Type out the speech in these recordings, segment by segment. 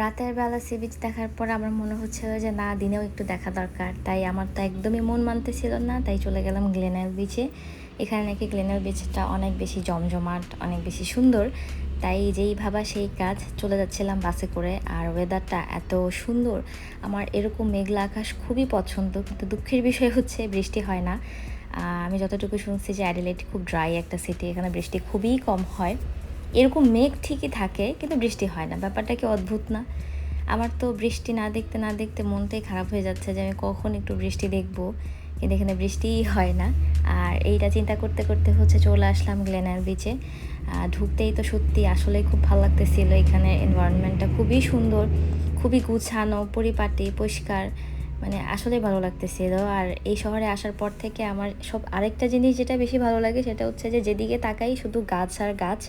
রাতের বেলা sea beach দেখার পর আমার মনে হচ্ছিল যে, না, দিনেও একটু দেখা দরকার। তাই আমার তো একদমই মন মানতেছিল না, তাই চলে গেলাম গ্লেনার বিচে এখানে নাকি গ্লেনার বিচটা অনেক বেশি জমজমাট, অনেক বেশি সুন্দর। তাই যেই ভাবা সেই কাজ, চলে যাচ্ছিলাম বাসে করে। আর ওয়েদারটা এত সুন্দর, আমার এরকম মেঘলা আকাশ খুবই পছন্দ। কিন্তু দুঃখের বিষয় হচ্ছে, বৃষ্টি হয় না। আমি যতটুকু শুনছি যে অ্যাডিলেট খুব ড্রাই একটা সিটি এখানে বৃষ্টি খুবই কম হয়। এরকম মেঘ ঠিকই থাকে, কিন্তু বৃষ্টি হয় না। ব্যাপারটা কি অদ্ভুত না? আমার তো বৃষ্টি না দেখতে না দেখতে মনটাই খারাপ হয়ে যাচ্ছে যে আমি কখন একটু বৃষ্টি দেখব। কিন্তু এখানে বৃষ্টিই হয় না। আর এইটা চিন্তা করতে করতে হচ্ছে চলে আসলাম গ্লেনার বিচে ঢুকতেই তো সত্যি আসলেই খুব ভালো লাগতেছিল। এখানে এনভায়রনমেন্টটা খুবই সুন্দর, খুবই গুছানো, পরিপাটি, পরিষ্কার মানে আসলেই ভালো লাগতেছিল। আর এই শহরে আসার পর থেকে আমার সব আরেকটা জিনিস যেটা বেশি ভালো লাগে সেটা হচ্ছে যে যেদিকে তাকাই শুধু গাছ আর গাছ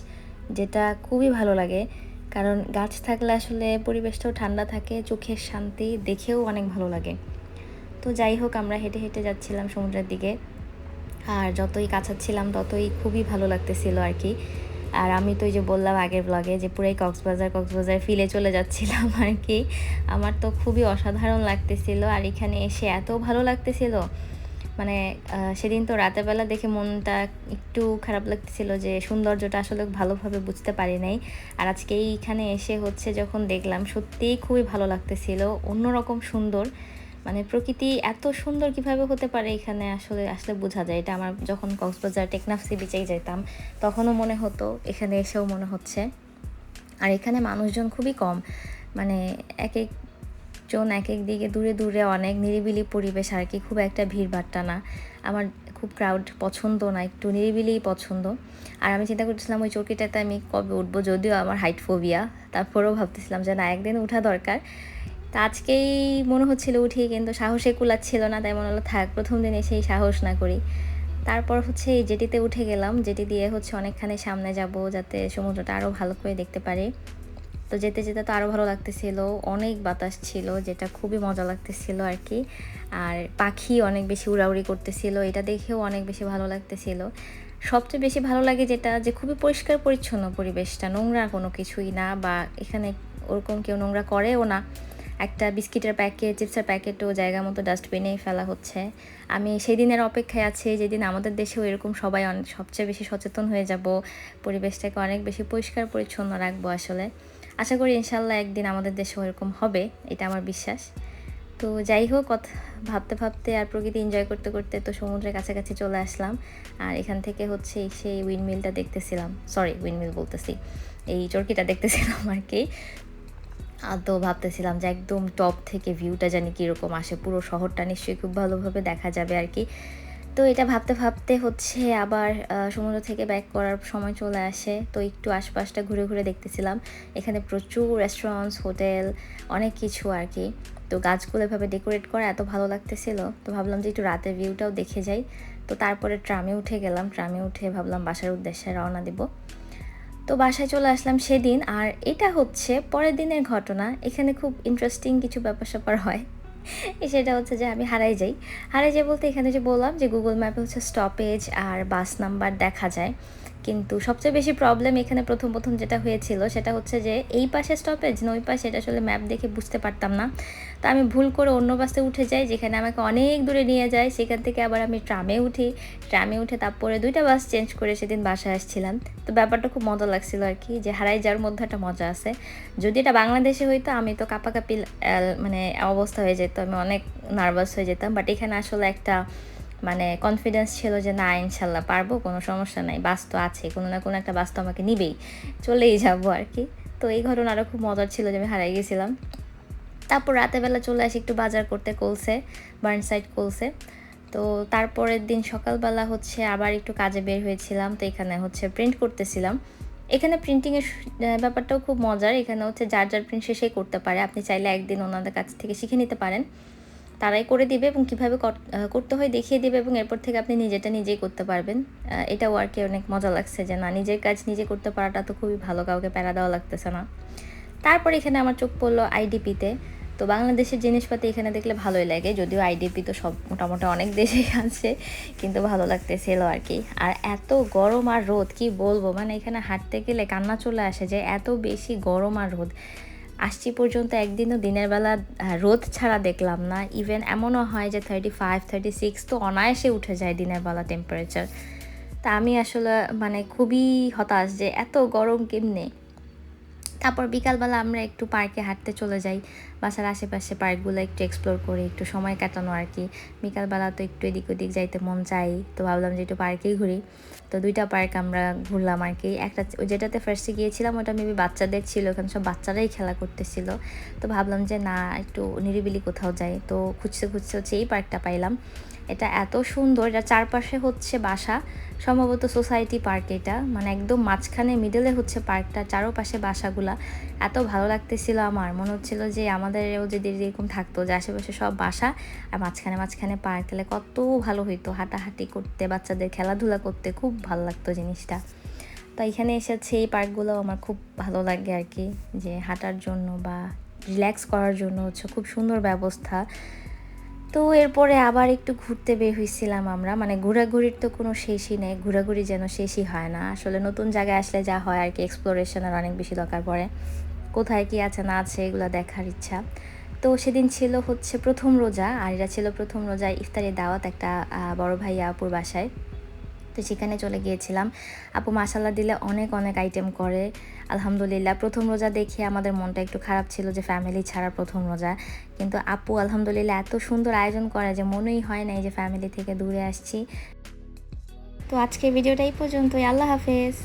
যেটা খুবই ভালো লাগে। কারণ গাছ থাকলে আসলে পরিবেশটাও ঠান্ডা থাকে, চোখের শান্তি দেখেও অনেক ভালো লাগে। তো যাই হোক, আমরা হেঁটে হেঁটে যাচ্ছিলাম সমুদ্রের দিকে। আর যতই কাছাচ্ছিলাম ততই খুবই ভালো লাগতেছিল আর কি। আর আমি তো ওই যে বললাম আগের ব্লগে যে পুরাই কক্সবাজার কক্সবাজার ফিলে চলে যাচ্ছিলাম আর কি। আমার তো খুবই অসাধারণ লাগতেছিল। আর এখানে এসে এত ভালো লাগতেছিল মানে সেদিন তো রাতের বেলা দেখে মনটা একটু খারাপ লাগতেছিল যে সৌন্দর্যটা আসলে ভালোভাবে বুঝতে পারি নাই। আর আজকে এইখানে এসে হচ্ছে যখন দেখলাম, সত্যিই খুবই ভালো লাগতেছিল। অন্যরকম সুন্দর। মানে প্রকৃতি এত সুন্দর কীভাবে হতে পারে এখানে আসলে আসলে বোঝা যায়। এটা আমার যখন কক্সবাজার টেকনাফ সি বিচেই যেতাম তখনও মনে হতো, এখানে এসেও মনে হচ্ছে। আর এখানে মানুষজন খুবই কম। মানে এক এক একজন এক দিকে দূরে দূরে অনেক নিরিবিলি পরিবেশ আর কি, খুব একটা ভিড় ভাট্টা না। আমার খুব ক্রাউড পছন্দ না, একটু নিরিবিলিই পছন্দ। আর আমি চিন্তা করতেছিলাম ওই চৌকিটাতে আমি কবে উঠবো, যদিও আমার হাইট ফোবিয়া তারপরেও ভাবতেছিলাম যে না, একদিন উঠা দরকার। তা আজকেই মনে হচ্ছিল উঠি, কিন্তু সাহসে কুলাচ্ছিল না, তাই মনে হলো, থাক, প্রথম দিন এসেই সাহস না করি। তারপর হচ্ছে এই জেটিতে উঠে গেলাম যেটি দিয়ে হচ্ছে অনেকখানি সামনে যাব, যাতে সমুদ্রটা আরও ভালো করে দেখতে পারি। তো যেতে যেতে তো আরও ভালো লাগতেছিল। অনেক বাতাস ছিল, যেটা খুবই মজা লাগতেছিল আর কি আর পাখি অনেক বেশি উড়াউড়ি করতেছিল, এটা দেখেও অনেক বেশি ভালো লাগতেছিল। সবচেয়ে বেশি ভালো লাগে যেটা, যে খুবই পরিষ্কার পরিচ্ছন্ন পরিবেশটা, নোংরা কোনো কিছুই না, বা এখানে ওরকম কেউ নোংরা করেও না। একটা বিস্কিটের প্যাকেট, চিপসের প্যাকেটও জায়গা মতো ডাস্টবিনেই ফেলা হচ্ছে। আমি সেই দিনের অপেক্ষায় আছি, যেদিন আমাদের দেশেও এরকম সবাই অনেক সবচেয়ে বেশি সচেতন হয়ে যাব, পরিবেশটাকে অনেক বেশি পরিষ্কার পরিচ্ছন্ন রাখব আসলে। আশা করি ইনশাল্লাহ একদিন আমাদের দেশেও এরকম হবে, এটা আমার বিশ্বাস। তো যাই হোক কথা ভাবতে ভাবতে আর প্রকৃতি এনজয় করতে করতে তো সমুদ্রের কাছাকাছি চলে আসলাম। আর এখান থেকে হচ্ছে সেই উইন্ডমিলটা দেখতেছিলাম। সরি উইন্ডমিল বলতেছি। এই চরকিটা দেখতেছিলাম আর কি। তো ভাবতেছিলাম যে একদম টপ থেকে ভিউটা জানি কীরকম আসে। পুরো শহরটা নিশ্চয়ই খুব ভালোভাবে দেখা যাবে আর কি। তো এটা ভাবতে ভাবতে হচ্ছে আবার সমুদ্র থেকে ব্যাক করার সময় চলে আসে। তো একটু আশপাশটা ঘুরে ঘুরে দেখতেছিলাম। এখানে প্রচুর রেস্টুরেন্টস হোটেল অনেক কিছু আর কি। তো গাছগুলো এভাবে ডেকোরেট করা এত ভালো লাগতেছিল। তো ভাবলাম যে একটু রাতের ভিউটাও দেখে যাই। তো তারপরে ট্রামে উঠে গেলাম। ট্রামে উঠে ভাবলাম বাসার উদ্দেশ্যে রওনা দিব। তো বাসায় চলে আসলাম সেদিন। আর এটা হচ্ছে পরের দিনের ঘটনা। এখানে খুব ইন্টারেস্টিং কিছু ব্যাপার স্যাপার হয়। সেটা হচ্ছে যে আমি হারাই যাই। হারাই যাই বলতে এখানে যে বললাম যে গুগল ম্যাপে হচ্ছে স্টপেজ আর বাস নাম্বার দেখা যায়। কিন্তু সবচেয়ে বেশি প্রবলেম এখানে প্রথম প্রথম যেটা হয়েছিল, সেটা হচ্ছে যে এই পাশে স্টপেজ না ওই পাশে, এটা আসলে ম্যাপ দেখে বুঝতে পারতাম না। তো আমি ভুল করে অন্য বাসে উঠে যাই, যেখানে আমাকে অনেক দূরে নিয়ে যায়, সেখান থেকে আবার আমি ট্রামে উঠি। ট্রামে উঠে তারপরে দুইটা বাস চেঞ্জ করে সেদিন বাসায় আসছিলাম। তো ব্যাপারটা খুব মজা লাগছিল আর কি, যে হারাই যাওয়ার মধ্যে একটা মজা আছে। যদি এটা বাংলাদেশে হইতো, আমি তো কাপাকাপি মানে অবস্থা হয়ে যেত, আমি অনেক নার্ভাস হয়ে যেতাম। বাট এখানে আসলে একটা মানে কনফিডেন্স ছিল যে, না, ইনশাল্লাহ পারব, কোনো সমস্যা নাই, বাস তো আছে, কোনো না কোনো একটা বাস তো আমাকে নিবেই, চলেই যাব আর কি। তো এই ঘটনাটা খুব মজার ছিল যে, আমি হারাই গেছিলাম। তারপর রাতেরবেলা চলে আসি একটু বাজার করতে, কলসে বার্ন সাইড কলসে। তো তারপরের দিন সকালবেলা হচ্ছে আবার একটু কাজে বের হয়েছিলাম, তো এখানে হচ্ছে প্রিন্ট করতেছিলাম। এখানে প্রিন্টিংয়ের ব্যাপারটাও খুব মজার, এখানে হচ্ছে যার যার প্রিন্ট শেষেই করতে পারে, আপনি চাইলে একদিন ওনাদের কাছ থেকে শিখে নিতে পারেন। তারাই করে দিবে এবং কীভাবে কর- করতে হয় দেখিয়ে দিবে এবং এরপর থেকে আপনি নিজেটা নিজেই করতে পারবেন। এটা ওয়ার্কে অনেক মজা লাগছে যে, না, নিজের কাজ নিজে করতে পারাটা তো খুবই ভালো, কাউকে প্যারা দেওয়া লাগতেছে না। তারপর এখানে আমার চোখ পড়ল আইডিপিতে তো। বাংলাদেশের জিনিসপাতি এখানে দেখলে ভালোই লাগে, যদিও আইডিপি তো সব মোটামুটি অনেক দেশেই আছে, কিন্তু ভালো লাগতেছিল আর কি। আর এত গরম আর রোদ, কি বলব? মানে এখানে হাঁটতে গেলে কান্না চলে আসে যে, এত বেশি গরম আর রোদ। আসছি পর্যন্ত একদিনও দিনের বেলা রোদ ছাড়া দেখলাম না। ইভেন এমনও হয় যে থার্টি ফাইভ থার্টি সিক্স তো অনায়াসে উঠে যায় দিনের বেলা টেম্পারেচার তা আমি আসলে মানে খুবই হতাশ যে এত গরম কেমনে? তারপর বিকালবেলা আমরা একটু পার্কে হাঁটতে চলে যাই। বাসার আশেপাশে পার্কগুলো একটু এক্সপ্লোর করি, একটু সময় কাটানো আর কি। বিকালবেলা তো একটু এদিক ওদিক যাইতে মন চাই, তো ভাবলাম যে একটু পার্কেই ঘুরি। তো দুইটা পার্ক আমরা ঘুরলাম আর কি। একটা যেটাতে ফার্স্টে গিয়েছিলাম, ওটা মেবি বাচ্চাদের ছিল, ওখানে সব বাচ্চারাই খেলা করতেছিল। তো ভাবলাম যে না, একটু নিরিবিলি কোথাও যাই। তো খুঁজতে খুঁজতে হচ্ছে এই পার্কটা পাইলাম। এটা এত সুন্দর। এটা চারপাশে হচ্ছে বাসা, সম্ভবত সোসাইটি পার্ক এটা। মানে একদম মাঝখানে, মিডলে হচ্ছে পার্কটা, চারোপাশে বাসাগুলা। এত ভালো লাগতেছিল আমার। মনে হচ্ছিল যে আমাদেরও যদি এরকম থাকতো, যে আশেপাশে সব বাসা আর মাঝখানে মাঝখানে পার্ক, তাহলে কত ভালো হইতো। হাঁটাহাঁটি করতে, বাচ্চাদের খেলাধুলা করতে, খুব ভালো লাগতো জিনিসটা। তো এখানে এসেছে, এই পার্কগুলো আমার খুব ভালো লাগে আর কি। যে হাঁটার জন্য বা রিল্যাক্স করার জন্য হচ্ছে খুব সুন্দর ব্যবস্থা। তো এরপরে আবার একটু ঘুরতে বের হয়েছিলাম আমরা। মানে ঘোরাঘুরির তো কোনো শেষই নেই, ঘোরাঘুরি যেন শেষই হয় না। আসলে নতুন জায়গায় আসলে যা হয় আর কি এক্সপ্লোরেশনের অনেক বেশি দরকার পড়ে। কোথায় কি আছে, না আছে, এগুলো দেখার ইচ্ছা। তো সেদিন ছিল হচ্ছে প্রথম রোজা, আর এটা ছিল প্রথম রোজা ইফতারি দাওয়াত একটা বড় ভাইয়া আপুর বাসায়। তো সেখানে চলে গিয়েছিলাম। আপু মাসাল্লা দিলে অনেক অনেক আইটেম করে। আলহামদুলিল্লাহ, প্রথম রোজা দেখে আমাদের মনটা একটু খারাপ ছিল যে ফ্যামিলি ছাড়া প্রথম রোজা। কিন্তু আপু আলহামদুলিল্লাহ এত সুন্দর আয়োজন করে যে মনেই হয় না এই যে ফ্যামিলি থেকে দূরে আসছি। তো আজকে ভিডিওটাই পর্যন্তই। আল্লাহ হাফেজ।